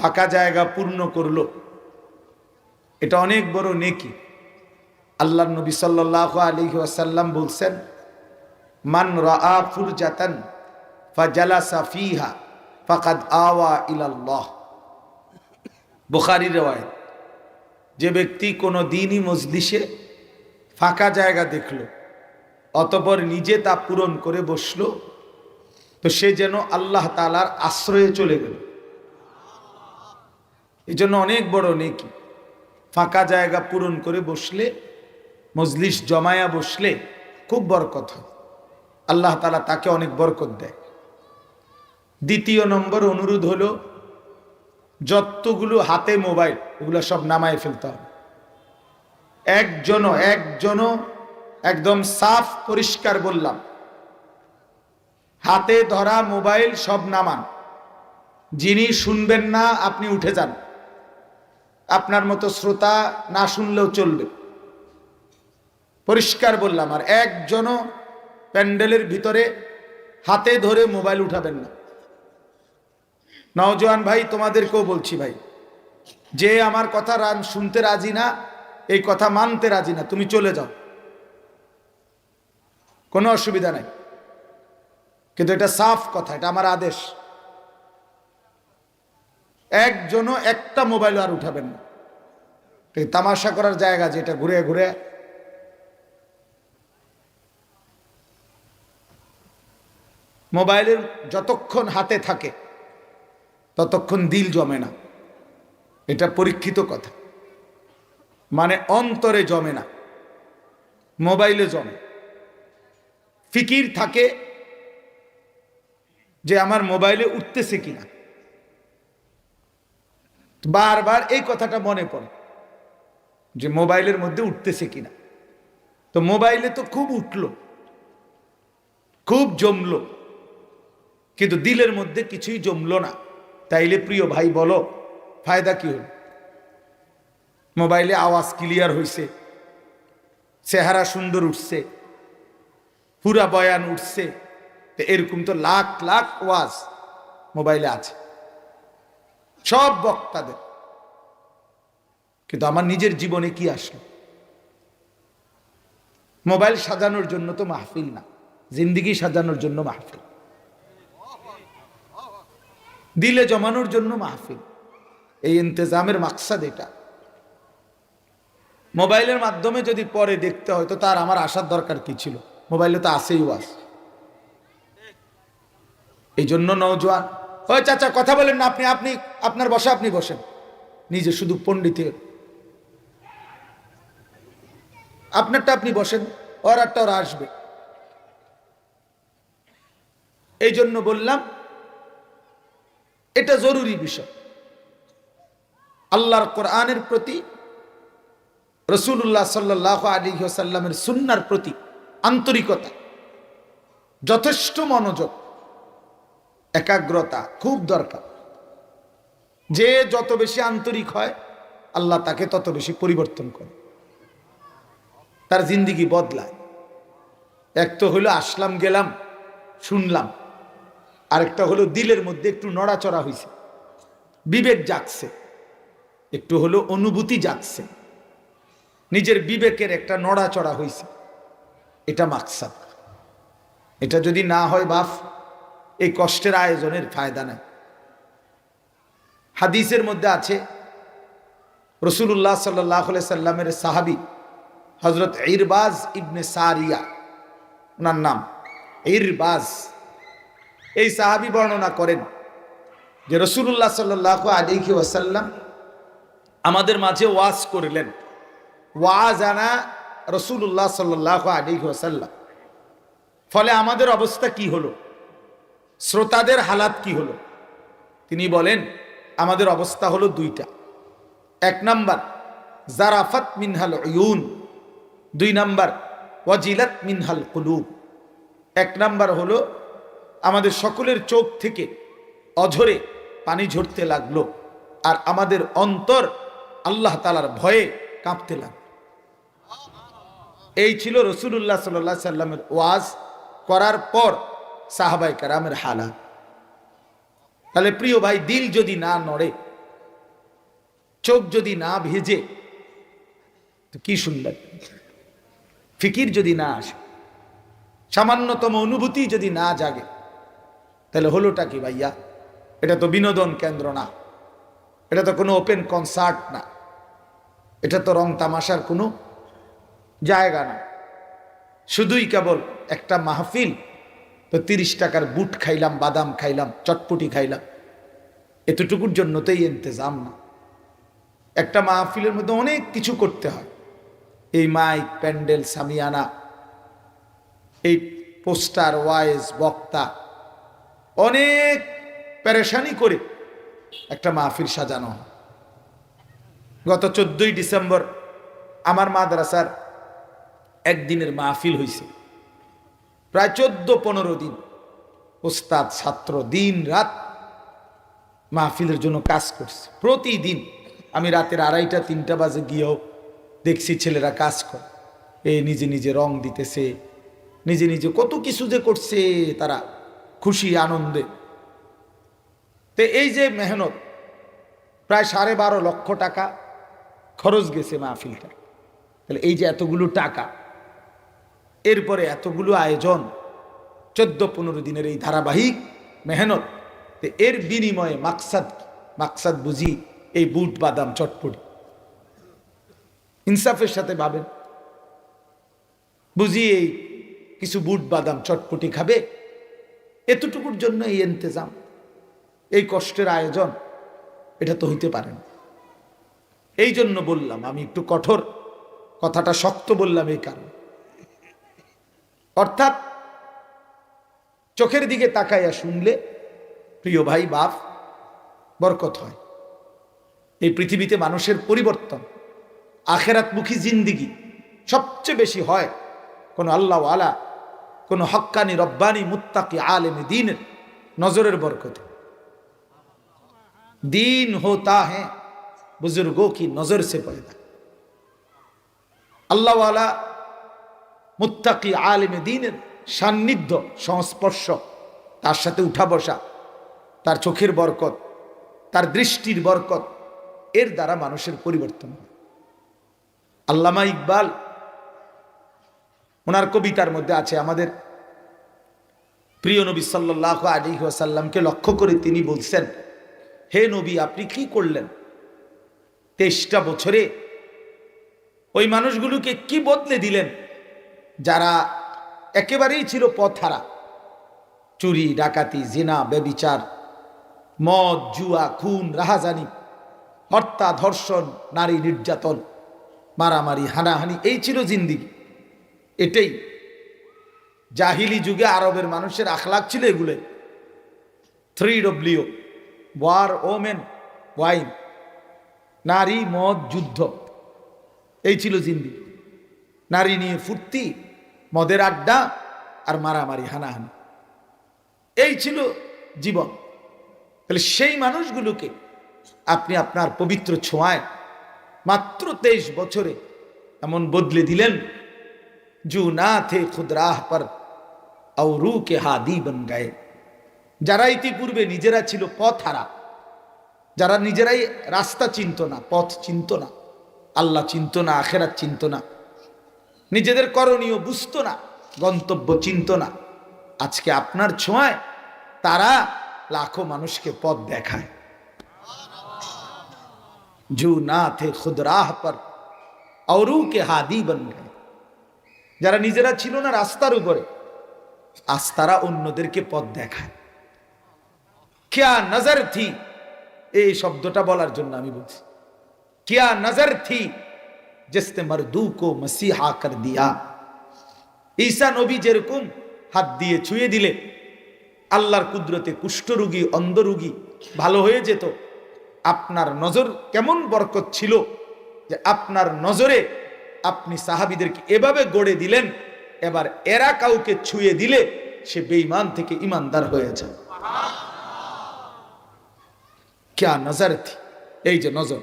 ফাঁকা জায়গা পূর্ণ করল। এটা অনেক বড় নেকি। আল্লাহ নবী সাল্লাহ আলী ওয়াসাল্লাম বলছেন, মান রা ফুরজাতান ফাজালাসা ফিহা ফাকাদ আওয়া ইলাল্লাহ। বুখারি রেওয়ায় যে ব্যক্তি কোনো দিনই মজলিসে ফাঁকা জায়গা দেখল, অতপর নিজে তা পূরণ করে বসল, তো সে যেন আল্লাহ তালার আশ্রয়ে চলে গেল। এই জন্য অনেক বড় নেকি। ফাঁকা জায়গা পূরণ করে বসলে, মজলিস জমায়া বসলে খুব বরকত হয়। আল্লাহ তালা তাকে অনেক বরকত দেয়। দ্বিতীয় নম্বর অনুরোধ হলো, যতগুলো হাতে মোবাইল, ওগুলো সব নামায় ফেলতে হবে। একজনও একজনও একদম সাফ পরিষ্কার বললাম, হাতে ধরা মোবাইল সব নামান। যিনি শুনবেন না, আপনি উঠে যান। আপনার মতো শ্রোতা না শুনলেও চলবে। পরিষ্কার বললাম, আর একজনও প্যান্ডেলের ভিতরে হাতে ধরে মোবাইল উঠাবেন না। নওজোয়ান ভাই, তোমাদেরকেও বলছি ভাই, যে আমার কথা রান শুনতে রাজি না, এই কথা মানতে রাজি না, তুমি চলে যাও। কোনো অসুবিধা নাই। কিন্তু এটা সাফ কথা, এটা আমার আদেশ। একজনও একটা মোবাইল আর উঠাবেন না। এই তামাশা করার জায়গা যেটা ঘুরে ঘুরে। মোবাইলের যতক্ষণ হাতে থাকে, ততক্ষণ দিল জমে না। এটা পরীক্ষিত কথা। মানে অন্তরে জমে না। মোবাইলে জমে। ফিকির থাকে যে আমার মোবাইলে উঠতেছে কিনা। বারবার এই কথাটা মনে পড়ে যে মোবাইলের মধ্যে উঠতেছে কিনা। তো মোবাইলে তো খুব উঠল, খুব জমলো, কিন্তু দিলের মধ্যে কিছুই জমলো না। তাইলে প্রিয় ভাই, বলো, ফায়দা কি হল? মোবাইলে আওয়াজ ক্লিয়ার হয়েছে চেহারা সুন্দর উঠছে, পুরা বয়ান উঠছে, তো এরকম তো লাখ লাখ ওয়াজ মোবাইলে আছে। সব বক্তাদের। কিন্তু আমার নিজের জীবনে কি আসলো? মোবাইল সাজানোর জন্য তো মাহফিল না, জিন্দিগি সাজানোর জন্য মাহফিল। দিলে জমানোর জন্য মাহফিল। এই ইন্তজামের মাকসাদ এটা। মোবাইলের মাধ্যমে যদি পরে দেখতে হয়, তো তার আমার আসার দরকার কি ছিল? মোবাইলে তো আসেই ওয়াজ। এই জন্য নৌজওয়ান ওই চাচা, কথা বলেন না, আপনি আপনি, আপনার বসে, আপনি বসেন। নিজে শুধু পণ্ডিতের। আপনারটা আপনি বসেন, ওর একটা ওরা আসবে। এই জন্য বললাম, এটা জরুরি বিষয়। আল্লাহর কোরআনের প্রতি রসুল্লাহ সাল্লাহ আলী সাল্লামের সুন্নার প্রতি আন্তরিকতা, যথেষ্ট মনোযোগ একাগ্রতা খুব দরকার। যে যত বেশি আন্তরিক হয়, আল্লাহ তাকে তত বেশি পরিবর্তন করে। তার জিন্দিগি বদলায়। এক তো হলো আসলাম, গেলাম, শুনলাম। আরেকটা হলো দিলের মধ্যে একটু নড়াচড়া হয়েছে বিবেক জাগছে। একটু হলো অনুভূতি জাগছে। নিজের বিবেকের একটা নড়াচড়া হয়েছে এটা মাকসাদ। এটা যদি না হয় বাফ। এই কষ্টের আয়োজনের ফায়দা নাই। হাদিসের মধ্যে আছে রসুল্লাহ সাল্লাহ সাল্লামের সাহাবি হজরত ইরবাজ ইবনে সারিয়া, ওনার নাম ইরবাজ। এই সাহাবি বর্ণনা করেন যে রসুল্লাহ সাল্লাহ আলিহি ওয়াসাল্লাম আমাদের মাঝে ওয়াজ করলেন। ওয়াজ আনা রসুল্লাহ সাল্লাহ আলিহি ওয়াসাল্লাম। ফলে আমাদের অবস্থা কি হলো? শ্রোতাদের হালাত কি হলো? তিনি বলেন, আমাদের অবস্থা হলো দুইটা। এক নাম্বার, জারাফাত মিনহাল ইউন দুই নাম্বার, ওয়াজিলাত মিনহাল কুলুব। এক নাম্বার হলো, আমাদের সকলের চোখ থেকে অঝরে পানি ঝরতে লাগল আর আমাদের অন্তর আল্লাহ তালার ভয়ে কাঁপতে লাগল। এই ছিল রসুল্লাহ সাল্লাহ সাল্লামের ওয়াজ করার পর সাহাবাই কারামের হালাত। তাহলে প্রিয় ভাই, দিল যদি না নড়ে, চোখ যদি না ভেজে, তো কি শুনলেন? ফিকির যদি না আসে, সামান্যতম অনুভূতি যদি না জাগে, তাহলে হলোটা কি ভাইয়া? এটা তো বিনোদন কেন্দ্র না। এটা তো কোনো ওপেন কনসার্ট না। এটা তো রং তামাশার কোনো জায়গা না। শুধুই কেবল একটা মাহফিল তো তিরিশ টাকার বুট খাইলাম, বাদাম খাইলাম, চটপটি খাইলাম। এতটুকুর জন্য তো এই ইন্তজাম না। একটা মাহফিলের মধ্যে অনেক কিছু করতে হয়। এই মাইক, প্যান্ডেল, সামিয়ানা, এই পোস্টার, ওয়াইজ, বক্তা, অনেক প্যারেশানি করে একটা মাহফিল সাজানো হয়। গত চোদ্দই ডিসেম্বর আমার মাদ্রাসার একদিনের মাহফিল হয়েছে প্রায় চোদ্দ পনেরো দিন। ওস্তাদ ছাত্র দিন রাত মাহফিলের জন্য কাজ করছে। প্রতিদিন আমি রাতের আড়াইটা, তিনটা বাজে গিয়েও দেখছি ছেলেরা কাজ করে। এ নিজে নিজে রং দিতেছে, নিজে নিজে কত কিছু যে করছে, তারা খুশি, আনন্দে। তো এই যে মেহনত, প্রায় সাড়ে বারো লক্ষ টাকা খরচ গেছে মাহফিলটা। তাহলে এই যে এতগুলো টাকা এরপরে এতগুলো আয়োজন, চোদ্দ পনেরো দিনের এই ধারাবাহিক মেহনত এর বিনিময়ে মাকসাদ? মাকসাদ বুঝি এই বুট বাদাম চটপটি। ইনসাফের সাথে ভাবেন। বুঝি এই কিছু বুট বাদাম চটপটি খাবে। এতটুকুর জন্য এই ইন্তজাম, এই কষ্টের আয়োজন, এটা তো হইতে পারে না। এই জন্য বললাম, আমি একটু কঠোর, কথাটা শক্ত বললাম এই কারণ। অর্থাৎ চোখের দিকে তাকাইয়া শুনলে প্রিয় ভাই, বাপ, বরকত হয়। এই পৃথিবীতে মানুষের পরিবর্তন, আখেরাতমুখী জিন্দিগি সবচেয়ে বেশি হয় কোন আল্লাহ আলা, কোন হক্কানি রব্বানি মুত্তাকি আলেম দিনের নজরের বরকতে। দিন হো হোতা হ্যাঁ বুজুর্গো কি নজর সে পয়দা। আল্লাহ আলা মুত্তাকি আলেমে দিনের সান্নিধ্য, সংস্পর্শ, তার সাথে উঠা বসা, তার চোখের বরকত, তার দৃষ্টির বরকত, এর দ্বারা মানুষের পরিবর্তন হয়। আল্লামা ইকবাল, ওনার কবিতার মধ্যে আছে, আমাদের প্রিয় নবী সাল্লাহ আলী ওয়াসাল্লামকে লক্ষ্য করে তিনি বলছেন, হে নবী, আপনি কি করলেন? তেইশটা বছরে ওই মানুষগুলোকে কি বদলে দিলেন? যারা একেবারেই ছিল পথহারা। চুরি, ডাকাতি, জিনা বেবিচার মদ, জুয়া, খুন, রাহাজানি, হত্যা, ধর্ষণ, নারী নির্যাতন, মারামারি, হানাহানি, এই ছিল জিন্দিগি। এটাই জাহিলি যুগে আরবের মানুষের আখলাক ছিল এগুলো three W, war, women, wine, নারী, মদ, যুদ্ধ, এই ছিল জিন্দিগি। নারী নিয়ে ফুর্তি মদের আড্ডা আর মারামারি, হানাহানি। এই ছিল জীবন। তাহলে সেই মানুষগুলোকে আপনি আপনার পবিত্র ছোঁয়ায় মাত্র তেইশ বছরে এমন বদলে দিলেন, জু না থে খুদরাহ পর রু কে হাদি বন গায়ে। যারা ইতিপূর্বে নিজেরা ছিল পথ হারা যারা নিজেরাই রাস্তা চিনত না, পথ চিনত না, আল্লাহ চিনত না, আখেরাত চিনত না নিজেদের করণীয় বুঝতো না, গন্তব্য চিনত না। আজকে আপনার ছোঁয়ায় তারা লাখো মানুষকে পথ দেখায়। জু না থে খুদ রাহ পর অরু কে হাদি বন যারা নিজেরা ছিল না রাস্তার উপরে, আজ তারা অন্যদেরকে পথ দেখায়। কেয়া নজর থি, এই শব্দটা বলার জন্য আমি বলছি। কেয়া নজর থি जिसने मर्दू को मसीहा कर दिया ঈসা নবী যেরকম হাত দিয়ে ছুঁয়ে দিলে আল্লাহর কুদরতে কুষ্ঠরোগী অন্ধরোগী ভালো হয়ে যেত আপনার নজর কেমন বরকত ছিল যে আপনার নজরে আপনি সাহাবিদেরকে এভাবে গড়ে দিলেন এবার এরা কাউকে ছুঁয়ে দিলে সে বেঈমান থেকে ইমানদার হয়ে যায় ক্যা নজর থি এই যে নজর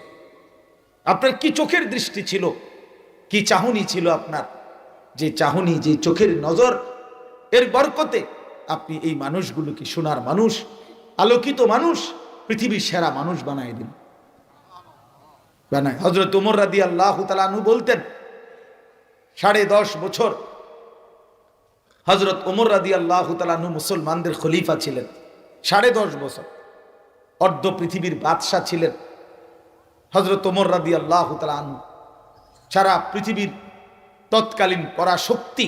আপনার কি চোখের দৃষ্টি ছিল? কি চাহনি ছিল আপনার? যে চাহনি, যে চোখের নজর, এর বরকতে আপনি এই মানুষগুলোকে সোনার মানুষ, আলোকিত মানুষ, পৃথিবীর সেরা মানুষ বানাই দিন বানায়। হজরত উমর রাদি আল্লাহ তালু বলতেন, সাড়ে দশ বছর হজরত উমর রাদি আল্লাহ তালু মুসলমানদের খলিফা ছিলেন। সাড়ে দশ বছর। অর্ধ পৃথিবীর বাদশাহ ছিলেন। হজরত ওমর রাদি আল্লাহ তালু সারা পৃথিবীর তৎকালীন পরাশক্তি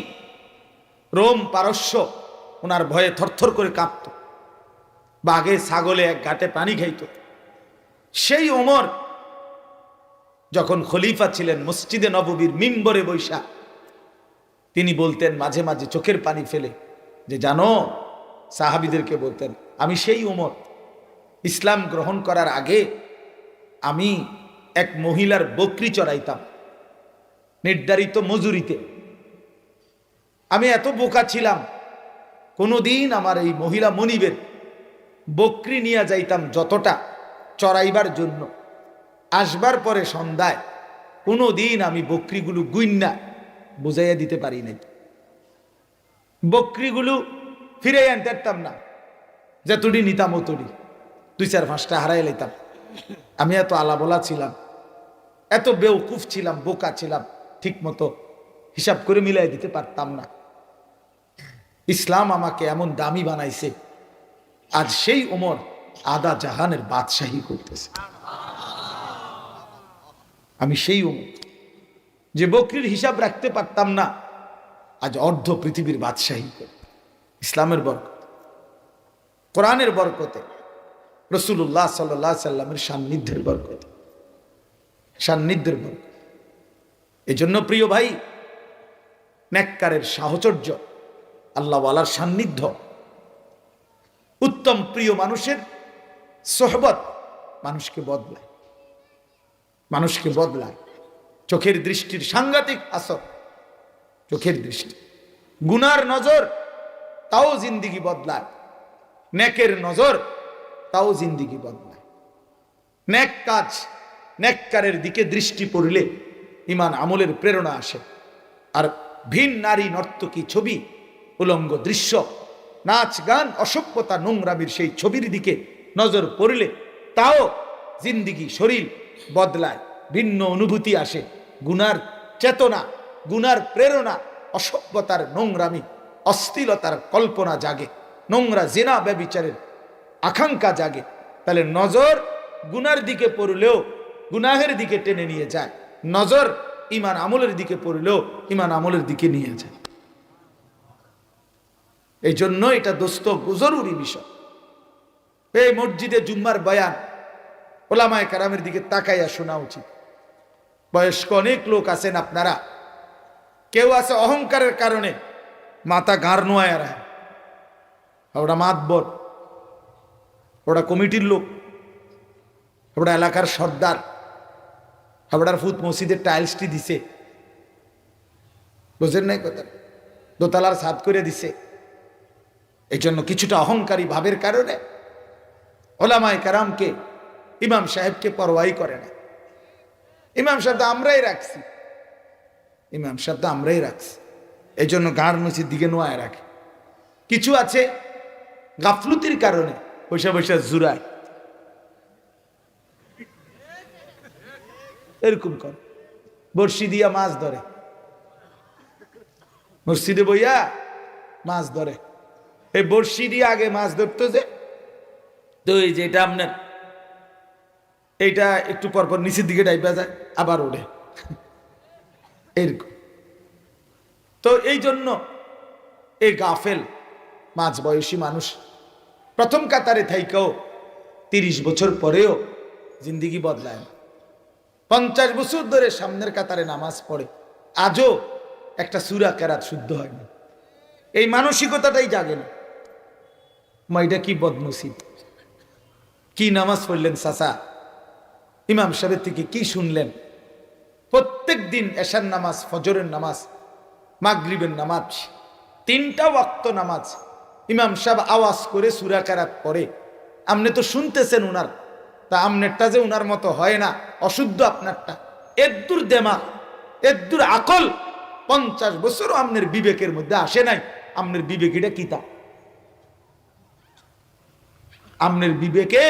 রোম পারস্য ওনার ভয়ে থরথর করে কাঁপত। বাঘে, ছাগলে এক ঘাটে পানি খাইত। সেই ওমর যখন খলিফা ছিলেন মসজিদে নববীর মিম্বরে বৈশা, তিনি বলতেন মাঝে মাঝে চোখের পানি ফেলে যে, জানো, সাহাবিদেরকে বলতেন, আমি সেই ওমর। ইসলাম গ্রহণ করার আগে আমি এক মহিলার বকরি চড়াইতাম, নির্ধারিত মজুরিতে। আমি এত বোকা ছিলাম, কোনোদিন আমার এই মহিলা মনিবের বকরি নিয়ে যাইতাম যতটা চড়াইবার জন্য। আসবার পরে সন্ধ্যায় কোনো দিন আমি বকরিগুলো গুইন্না বুঝাইয়া দিতে পারি নাই। বকরিগুলো ফিরে আনতে না, যতটি নিতাম অতটি। দুই চার পাঁচটা হারাই লাইতাম। আমি এত আলা আলাবলা ছিলাম, এত বেউকুফ ছিলাম, বোকা ছিলাম ঠিক মতো হিসাব করে মিলাই দিতে পারতাম না। ইসলাম আমাকে এমন দামি বানাইছে আজ সেই ওমর আদা জাহানের বাদশাহী করতেছে। আমি সেই ওমর, যে বকরির হিসাব রাখতে পারতাম না, আজ অর্ধ পৃথিবীর বাদশাহী। ইসলামের বরকত, কোরআনের বরকতে রসুল্লাহ সাল্লাহ সাল্লামের সান্নিধ্যের বরকতে। সান্নিধ্যের বরকত। এই জন্য প্রিয় ভাই, ন্যাক্কারের সাহচর্য, আল্লাহওয়ালার সান্নিধ্য, উত্তম প্রিয় মানুষের সোহবত মানুষকে বদলায়। মানুষকে বদলায়। চোখের দৃষ্টির সাংঘাতিক আসর, চোখের দৃষ্টি। গুনার নজর, তাও জিন্দিগি বদলায়। নেকের নজর তাও জিন্দিগি বদলায়। কাজ, নেককারের দিকে দৃষ্টি পড়লে ইমান আমলের প্রেরণা আসে। আর ভিন নারী নর্তকী ছবি, উলঙ্গ দৃশ্য, নাচ গান, অসভ্যতা, নোংরামির সেই ছবির দিকে নজর পড়লে তাও জিন্দিগি শরীর বদলায়, ভিন্ন অনুভূতি আসে। গুনার চেতনা, গুনার প্রেরণা, অসভ্যতার নোংরামি অস্থিলতার কল্পনা জাগে। নোংরা জেনা ব্যবিচারের আকাঙ্ক্ষা জাগে, তাহলে নজর গুনার দিকে পড়লেও গুনাহের দিকে টেনে নিয়ে যায়। নজর ইমান আমলের দিকে পড়লেও ইমান আমলের দিকে নিয়ে যায়। এই জন্য এটা দোস্ত জরুরি বিষয়। এই মসজিদে জুম্মার বয়ান, ওলামায় কারামের দিকে তাকাইয়া শোনা উচিত। বয়স্ক অনেক লোক আছেন আপনারা। কেউ আছে অহংকারের কারণে, মাথা গাঁর নোয়ায় ওটা মাতবর। ওটা কমিটির লোক, ওটা এলাকার সর্দার হাবড়ার ফুত মসজিদের টাইলসটি দিছে। বুঝেন নাই কথা? দোতলার সাদ করে দিছে। এই জন্য কিছুটা অহংকারী ভাবের কারণে ওলামায় কারামকে, ইমাম সাহেবকে পরোয়াই করে না ইমাম সাহেব আমরাই রাখছি। ইমাম সাহেব আমরাই রাখছি। এই জন্য গাঁড় মসজিদ দিকে নোয়ায় রাখে। কিছু আছে গাফলুতির কারণে পয়সা পয়সা জুড়ায়। এরকম কর। বর্ষি দিয়া মাছ ধরে। মসজিদে বইয়া মাছ ধরে। এই বর্ষি দিয়ে আগে মাছ ধরতো যে, তো এই যে এটা আপনার, এইটা একটু পরপর নিচের দিকে ডাইবা যায়, আবার ওঠে এরকম। তো এই জন্য এই গাফেল মাঝ বয়সী মানুষ প্রথম কাতারে থাইকেও তিরিশ বছর পরেও জিন্দিগি বদলায় না। পঞ্চাশ বছর ধরে সামনের কাতারে নামাজ পড়ে। আজও একটা সুরা কেরাত শুদ্ধ হয়নি এই মানসিকতাটাই জাগে না। মা, এটা কি বদনসিব? কি নামাজ পড়লেন চাচা? ইমাম সাহেবের থেকে কি শুনলেন? প্রত্যেক দিন এশার নামাজ, ফজরের নামাজ, মাগরিবের নামাজ, তিনটা ওয়াক্ত নামাজ ইমাম সাহেব আওয়াজ করে সুরা কেরাত পড়ে। আপনি তো শুনতেছেন উনার। তা আমনেরটা যে উনার মতো হয় না, অশুদ্ধ আপনারটা। এদ্দুর দেমা এদ্দুর আকল, পঞ্চাশ বছরও আমনের বিবেকের মধ্যে আসে নাই। আমনের বিবেক এটা কিতা আমনের বিবেকে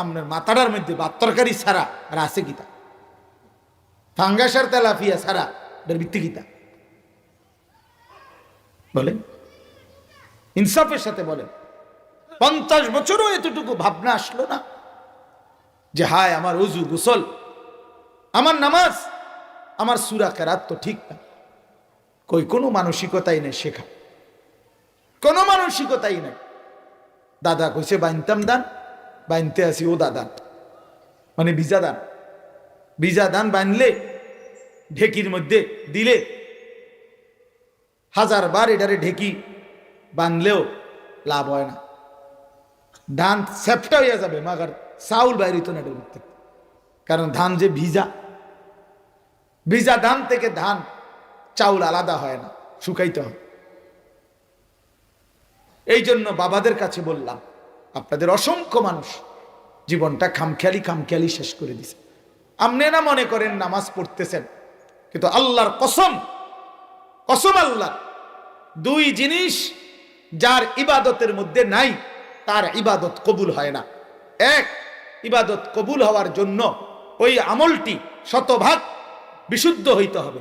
আমনের মাথাটার মধ্যে বা তরকারি ছাড়া আর আছে কিতা ফাঙ্গাসার তেলাফিয়া ছাড়া এটার ভিত্তি কিতা বলেন। ইনসাফের সাথে বলেন। পঞ্চাশ বছরও এতটুকু ভাবনা আসলো না যে, হায়, আমার অজু গুসল, আমার নামাজ, আমার সুরা কেরাত তো ঠিক না। কই, কোনো মানসিকতাই নেই শেখা। কোনো মানসিকতাই নেই। দাদা কইছে বানতাম দান বানতে আসি ও দাদা। মানে ভিজা দান। ভিজা দান বানলে, ঢেকির মধ্যে দিলে হাজার বার এটারে ঢেকি বানলেও লাভ হয় না। ধান সেপটা হইয়া যাবে, মাগার চাউল এটার মধ্যে। কারণ ধান যে ভিজা ভিজা ধান থেকে ধান, চাউল আলাদা হয় না, শুকাইতে হয়। এই জন্য বাবাদের কাছে বললাম, আপনাদের অসংখ্য মানুষ জীবনটা খামখেয়ালি খামখেয়ালি শেষ করে দিছে। আপনি না মনে করেন নামাজ পড়তেছেন, কিন্তু আল্লাহর কসম কসম আল্লাহ, দুই জিনিস যার ইবাদতের মধ্যে নাই, তার ইবাদত কবুল হয় না। এক, ইবাদত কবুল হওয়ার জন্য ওই আমলটি শতভাগ বিশুদ্ধ হইতে হবে।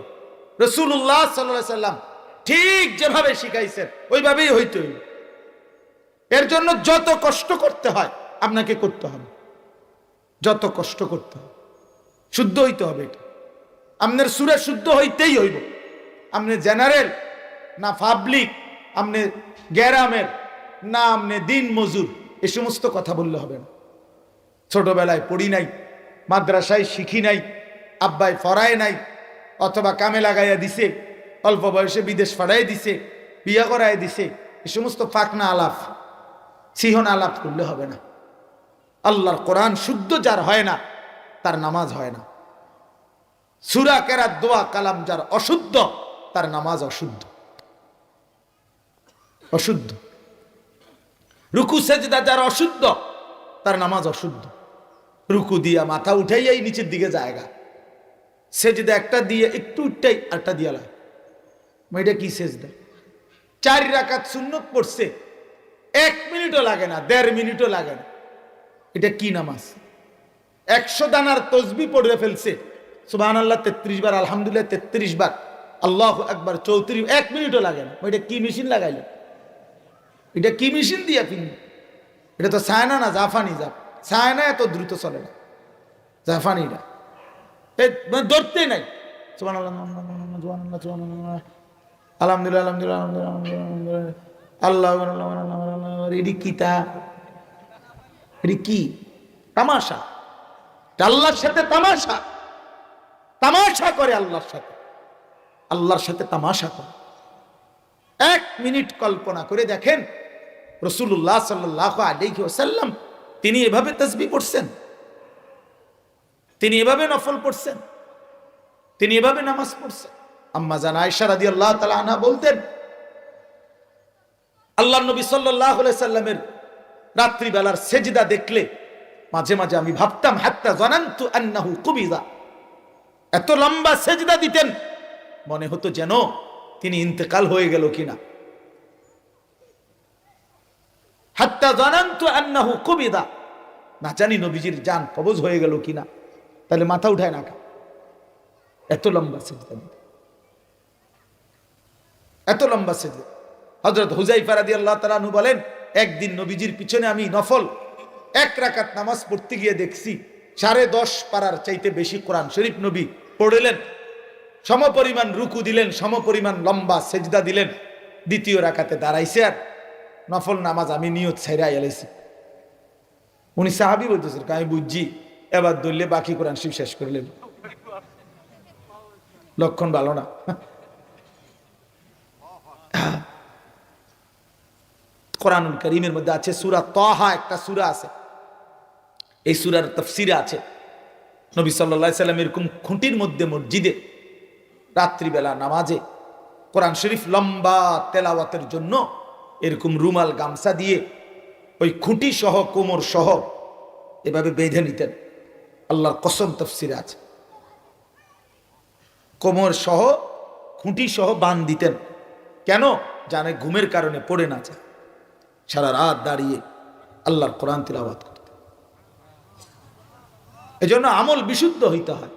রসুল্লাহ সাল্লাহ সাল্লাম ঠিক যেভাবে শিখাইছেন, ওইভাবেই হইতে হইবে। এর জন্য যত কষ্ট করতে হয়, আপনাকে করতে হবে। যত কষ্ট করতে হবে। শুদ্ধ হইতে হবে এটা। আপনার সুরে শুদ্ধ হইতেই হইব। আপনি জেনারেল না পাবলিক আপনি গ্যারামের না আপনি দিন মজুর, এ সমস্ত কথা বললে হবে না। ছোটবেলায় পড়ি নাই, মাদ্রাসায় শিখি নাই, আব্বাই ফরায় নাই, অথবা কামে লাগাইয়া দিছে, অল্প বয়সে বিদেশ ফাড়াই দিছে, বিয়া করায় দিছে, এ সমস্ত ফাকনা আলাপ, সিহন আলাপ করলে হবে না। আল্লাহর কোরআন শুদ্ধ যার হয় না, তার নামাজ হয় না। সুরা কেরাত দোয়া কালাম যার অশুদ্ধ, তার নামাজ অশুদ্ধ। অশুদ্ধ। রুকু, সেজদা যার অশুদ্ধ, তার নামাজ অশুদ্ধ। রুকু দিয়া মাথা উঠাইয়াই নিচের দিকে জায়গা। সেজদা একটা দিয়ে একটু উঠটাই আরেকটা দিয়া লাগে এটা কি সেজদা? চার রাকাত সুন্নত পড়ছে, এক মিনিটও লাগে না, দেড় মিনিটও লাগে না। এটা কি নামাজ? একশো দানার তসবি পড়ে ফেলছে। সুবাহ আল্লাহ তেত্রিশ বার, আলহামদুলিল্লাহ, তেত্রিশ বার। আল্লাহ একবার চৌত্রিশ, এক মিনিটও লাগে না। এটা কি মেশিন লাগাইল? এটা কি মেশিন দিয়া কিনবি এটা তো সায়না না জাফানি জাফ সায়না এত দ্রুত চলে না জাফানিটা মানে ধরতে নাই আল্লাহ তামাশা আল্লাহর সাথে তামাশা করে আল্লাহর সাথে আল্লাহর সাথে তামাশা করে মিনিট কল্পনা করে দেখেন রসুল্লাহ সাল্লাহ আলিহি ওসাল্লাম তিনি এভাবে তসবি পড়ছেন, তিনি এভাবে নফল পড়ছেন, তিনি এভাবে নামাজ পড়ছেন। আম্মা জান আল্লাহ আনা বলতেন আল্লাহ নবী সাল্লাহ সাল্লামের রাত্রিবেলার সেজদা দেখলে মাঝে মাঝে আমি ভাবতাম, হাত্তা আন্নাহু এত লম্বা সেজদা দিতেন, মনে হতো যেন তিনি ইন্তেকাল হয়ে গেল কিনা। হাত্তা জানান্তু আন্নাহু কুবিদা। না জানি নবীজির জান কবজ হয়ে গেল কিনা। তাহলে মাথা উঠায় না এত লম্বা সেজদা এত লম্বা সেজদা। হজরত হুজাই ফারাদি আল্লাহ তালু বলেন, একদিন নবীজির পিছনে আমি নফল। এক রাকাত নামাজ পড়তে গিয়ে দেখছি সাড়ে দশ পারার চাইতে বেশি কোরআন শরীফ নবী পড়লেন। সমপরিমাণ রুকু দিলেন, সমপরিমাণ লম্বা সেজদা দিলেন। দ্বিতীয় রাকাতে দাঁড়াইছে আর নফল নামাজ আমি নিয়ত ছেড়ে এলাইছি। উনি সাহাবি বলতেছেন আমি বুঝছি, এবার দললে বাকি কোরআন শরীফ শেষ করলেন লক্ষণ ভালো না। করিমের মধ্যে আছে সুরা তহা, একটা সুরা আছে। এই সুরার তফসিরে আছে, নবী সাল্লা সাল্লাম এরকম খুঁটির মধ্যে মসজিদে রাত্রিবেলা নামাজে কোরআন শরীফ লম্বা তেলাওয়াতের জন্য এরকম রুমাল গামছা দিয়ে ওই খুঁটি সহ, কোমর সহ এভাবে বেঁধে নিতেন। আল্লাহর কসম তফসিরে আছে। কোমর সহ, খুঁটি সহ বান দিতেন। কেন? জানে ঘুমের কারণে পড়ে না যায়। সারা রাত দাঁড়িয়ে আল্লাহর কোরআন তিলাবাত করতে এই জন্য আমল বিশুদ্ধ হইতে হয়।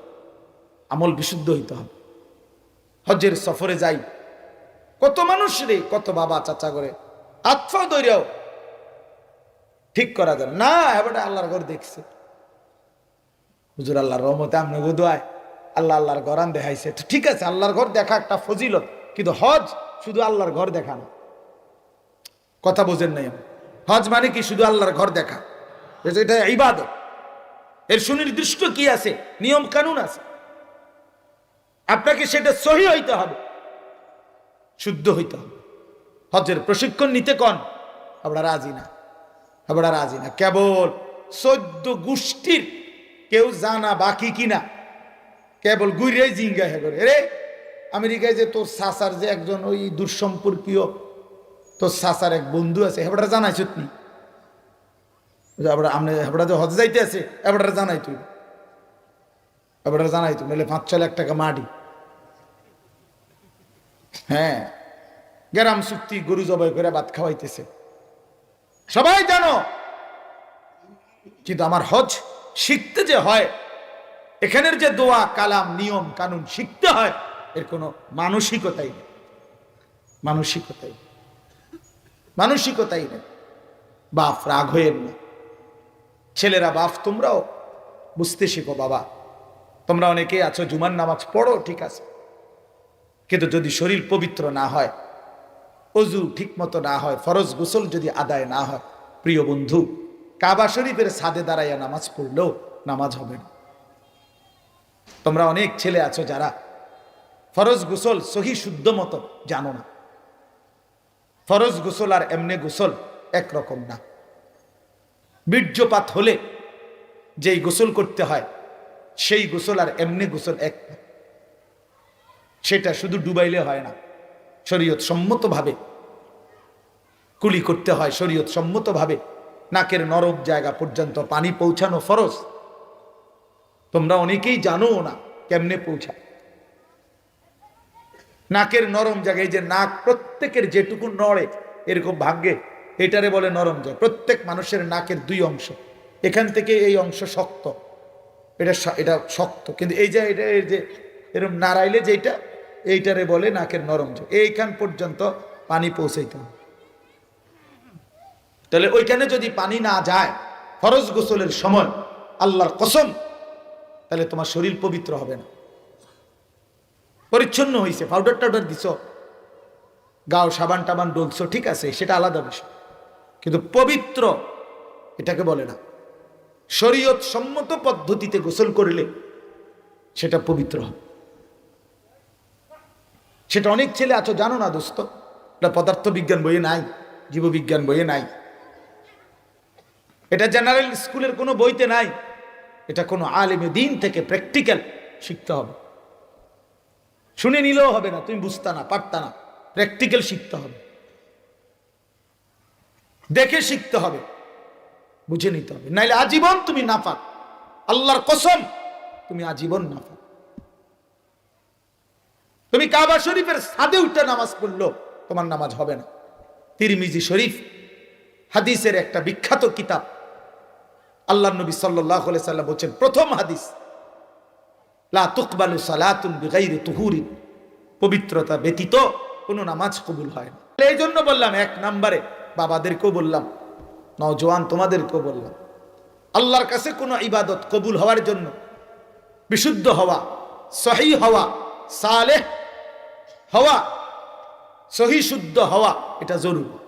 আমল বিশুদ্ধ হইতে হবে। হজের সফরে যাই। কত মানুষ রে, কত বাবা চাচা করে। আত্মা দৈরাও। ঠিক করা যাবে। না। না এবার আল্লাহর ঘর দেখছে। হুজুর, আল্লাহর রহমতে আপনি বোধয় আল্লাহ আল্লাহর ঘরান দেখাইছে। ঠিক আছে, আল্লাহর ঘর দেখা একটা ফজিলত। কিন্তু হজ শুধু আল্লাহর ঘর দেখা না। কথা বোঝেন নাই হজ মানে কি? শুধু আল্লাহর ঘর দেখা। এটা ইবাদত। এর সুনির্দিষ্ট কি আছে? নিয়ম কানুন আছে। আপনাকে সেটা সহি হইতে হবে। শুদ্ধ হইতে হবে। হজের প্রশিক্ষণ নিতে কন? আমরা রাজি না। আমরা রাজি না। কেবল চোদ্দ গোষ্ঠীর কেউ জানা বাকি কিনা? কেবল গুইরাই জিঙ্গা হে করে। রে আমেরিকায় যে তোর সাসার যে একজন ওই দুঃসম্পর্কীয়, তোর সাসার এক বন্ধু আছে হেবড়া তুই আমরা আমরা হেবড়া যে হজ যাইতে আছে এবারটা জানাই তুই। এবারটা জানাই তুই নাহলে পাঁচ ছ লাখ টাকা মাটি। হ্যাঁ। গ্রাম চুক্তি, গরু জবাই করে ভাত খাওয়াইতেছে। সবাই জানো, কিন্তু আমার হজ শিখতে যে হয়, এখানের যে দোয়া, কালাম, নিয়ম, কানুন শিখতে হয়, এর কোনো মানসিকতাই নেই। মানসিকতাই। মানসিকতাই নেই। বাপ রাগ হয়ে না ছেলেরা, বাপ, তোমরাও বুঝতে শিখো বাবা। তোমরা অনেকে আছো, জুমার নামাজ পড়ো, ঠিক আছে। কিন্তু যদি শরীর পবিত্র না হয় অজু ঠিক মতো না হয়, ফরজ গোসল যদি আদায় না হয়। প্রিয় বন্ধু, কাবা শরীফের সাদে দাঁড়াইয়া নামাজ পড়লেও নামাজ হবে না। তোমরা অনেক ছেলে আছো যারা ফরজ গোসল সহি শুদ্ধ মতো জানো না। ফরজ গোসল আর এমনে গোসল একরকম না। বীর্যপাত হলে যেই গোসল করতে হয়, সেই গোসল আর এমনি গোসল এক সেটা শুধু ডুবাইলে হয় না। শরীয়ত সম্মতভাবে কুলি করতে হয় শরীয়ত সম্মতভাবে নাকের নরম জায়গা পর্যন্ত পানি পৌঁছানো ফরজ। তোমরা অনেকেই জানো না কেমনে পৌঁছায়। নাকের নরম জায়গায় এই যে নাক প্রত্যেকের যেটুকু নড়ে এরকম ভাগ্যে এটারে বলে নরম জায়গা। প্রত্যেক মানুষের নাকের দুই অংশ, এখান থেকে এই অংশ শক্ত। এটা এটা শক্ত। কিন্তু এই যে, এটা এই যে এরকম নাড়াইলে যেটা এইটারে বলে নাকের নরম জায়গা এইখান পর্যন্ত পানি পৌঁছাইতে তাহলে ওইখানে যদি পানি না যায়, ফরজ গোসলের সময় আল্লাহর কসম, তাহলে তোমার শরীর পবিত্র হবে না। পরিচ্ছন্ন হয়েছে পাউডার টাউডার দিছ, গাও সাবান টাবান ডলছো, ঠিক আছে, সেটা আলাদা বিষয়। কিন্তু পবিত্র, এটাকে বলে না। শরীয়ত সম্মত পদ্ধতিতে গোসল করলে সেটা পবিত্র হবে। সেটা অনেক ছেলে আছো, জানো না দোস্ত? এটা পদার্থবিজ্ঞান বইয়ে নাই, জীববিজ্ঞান বইয়ে নাই। এটা জেনারেল স্কুলের কোনো বইতে নাই। এটা কোনো আলেমে দিন থেকে প্র্যাকটিক্যাল শিখতে হবে। শুনে নিলেও হবে না, তুমি বুঝতা না, পারতা না। প্র্যাকটিক্যাল শিখতে হবে। দেখে শিখতে হবে। বুঝে নিতে হবে। নাইলে আজীবন তুমি নাফাক। আল্লাহর কসম, তুমি আজীবন নাফাক। তুমি কাবা শরীফের সাদে উঠে নামাজ পড়ল, তোমার নামাজ হবে না। তিরমিজি শরীফ, হাদিসের একটা বিখ্যাত কিতাব। আল্লাহ নবী সাল্লাহ সাল্লাম বলছেন, প্রথম হাদিস পবিত্রতা ব্যতীত কোনো নামাজ কবুল হয় না। এই জন্য বললাম, এক নাম্বারে বাবাদেরকেও বললাম নজওয়ান তোমাদেরকেও বললাম, আল্লাহর কাছে কোনো ইবাদত কবুল হওয়ার জন্য, বিশুদ্ধ হওয়া, সহি হওয়া, সালেহ হওয়া সহি শুদ্ধ হওয়া এটা জরুরি।